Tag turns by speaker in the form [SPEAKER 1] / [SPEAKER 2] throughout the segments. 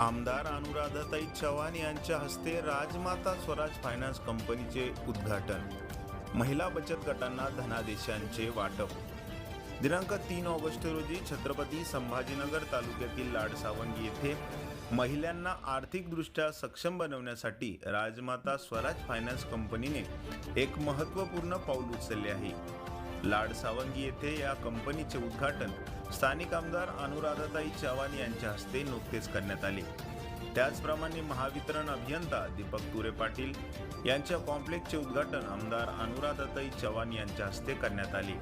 [SPEAKER 1] आमदार अनुराधाताई चव्हाण यांच्या हस्ते राजमाता स्वराज फायनान्स कंपनीचे उद्घाटन. महिला बचत गटांना धनादेशांचे वाटप. दिनांक तीन ऑगस्ट रोजी छत्रपती संभाजीनगर तालुक्यातील लाडसावंगी येथे महिलांना आर्थिकदृष्ट्या सक्षम बनवण्यासाठी राजमाता स्वराज फायनान्स कंपनीने एक महत्त्वपूर्ण पाऊल उचलले आहे. लाड सावंगी येथे या कंपनीचे उद्घाटन स्थानिक आमदार अनुराधाताई चव्हाण यांच्या हस्ते नुकतेच करण्यात आले. त्याचप्रमाणे महावितरण अभियंता दीपक तुरे पाटील यांच्या कॉम्प्लेक्सचे उद्घाटन आमदार अनुराधाताई चव्हाण यांच्या हस्ते करण्यात आले.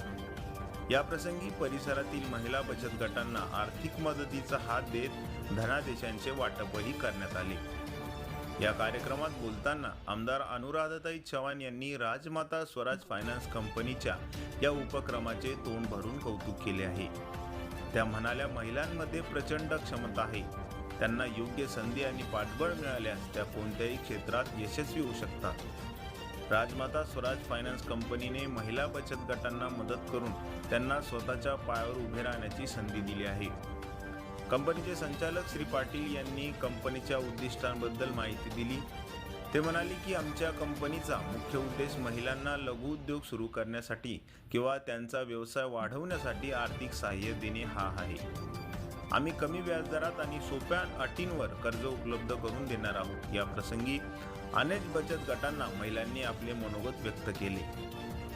[SPEAKER 1] याप्रसंगी परिसरातील महिला बचत गटांना आर्थिक मदतीचा हात देत धनादेशांचे वाटपही करण्यात आले. या कार्यक्रमात बोलताना आमदार अनुराधाताई चव्हाण यांनी राजमाता स्वराज फायनान्स कंपनीच्या या उपक्रमाचे तोंड भरून कौतुक केले आहे. त्या म्हणाल्या महिलांमध्ये प्रचंड क्षमता आहे. त्यांना योग्य संधी आणि पाठबळ मिळाल्यास त्या कोणत्याही क्षेत्रात यशस्वी होऊ शकतात. राजमाता स्वराज फायनान्स कंपनीने महिला बचत गटांना मदत करून त्यांना स्वतःच्या पायावर उभे राहण्याची संधी दिली आहे. कंपनीचे संचालक श्री पाटील यांनी कंपनीच्या उद्दिष्टांबद्दल माहिती दिली. ते म्हणाले की आमच्या कंपनीचा मुख्य उद्देश महिलांना लघु उद्योग सुरू करण्यासाठी किंवा त्यांचा व्यवसाय वाढवण्यासाठी आर्थिक सहाय्य देणे हा आहे. आम्ही कमी व्याजदरात आणि सोप्या अटींवर कर्ज उपलब्ध करून देणार आहोत. या प्रसंगी अनेक बचत गटांना महिलांनी आपले मनोगत व्यक्त केले.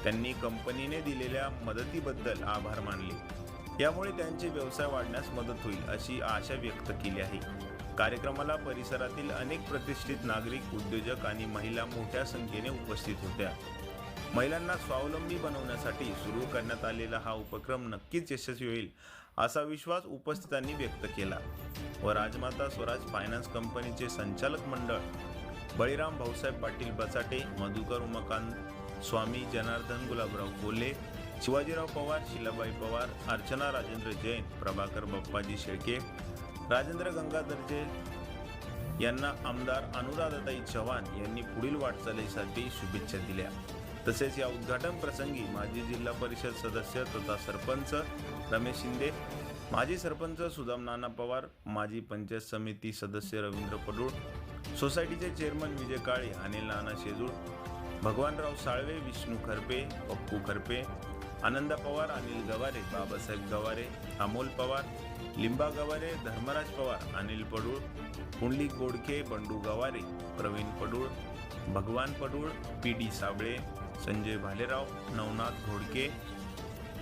[SPEAKER 1] त्यांनी कंपनीने दिलेल्या मदतीबद्दल आभार मानले. यामुळे त्यांचे व्यवसाय वाढण्यास मदत होईल अशी आशा व्यक्त केली आहे. कार्यक्रमाला परिसरातील अनेक प्रतिष्ठित नागरिक उद्योजक आणि महिला मोठ्या संख्येने उपस्थित होत्या. महिलांना स्वावलंबी बनवण्यासाठी सुरू करण्यात आलेला हा उपक्रम नक्कीच यशस्वी होईल असा विश्वास उपस्थितांनी व्यक्त केला. व राजमाता स्वराज फायनान्स कंपनीचे संचालक मंडळ बळीराम भाऊसाहेब पाटील बचाटे मधुकर उमाकांत स्वामी जनार्दन गुलाबराव कोल्हे शिवाजीराव पवार शिलाबाई पवार अर्चना राजेंद्र जैन प्रभाकर बप्पाजी शेळके राजेंद्र गंगाधरजे यांना आमदार अनुराधाताई चव्हाण यांनी पुढील वाटचालीसाठी शुभेच्छा दिल्या. तसेच या उद्घाटन प्रसंगी माजी जिल्हा परिषद सदस्य तथा सरपंच रमेश शिंदे माजी सरपंच सुदाम नाना पवार माजी पंचायत समिती सदस्य रवींद्र पडूळ सोसायटीचे chairman Vijay Kale Anil Nana Shejul Bhagwanrao Salve Vishnu Kharpe Pappu Kharpe Anand Pawar Anil Gaware Babasaheb Gaware Amol Pawar Limba Gaware Dharmaraj Pawar Anil Padul Pundlik Godke Bandu Gaware Pravin Padul Bhagwan Padul P D Sable Sanjay Bhalerao Navnath Ghodke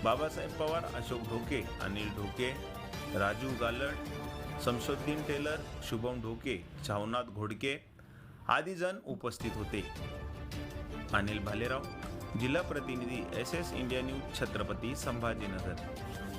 [SPEAKER 1] Babasaheb Pawar Ashok Dhoke Anil Dhoke Raju Galad Shamsuddin tailor Shubham Dhoke Chhavnath Ghodke आदी जण उपस्थित होते. अनिल भालेराव जिल्हा प्रतिनिधी S S India news Chhatrapati Sambhajinagar.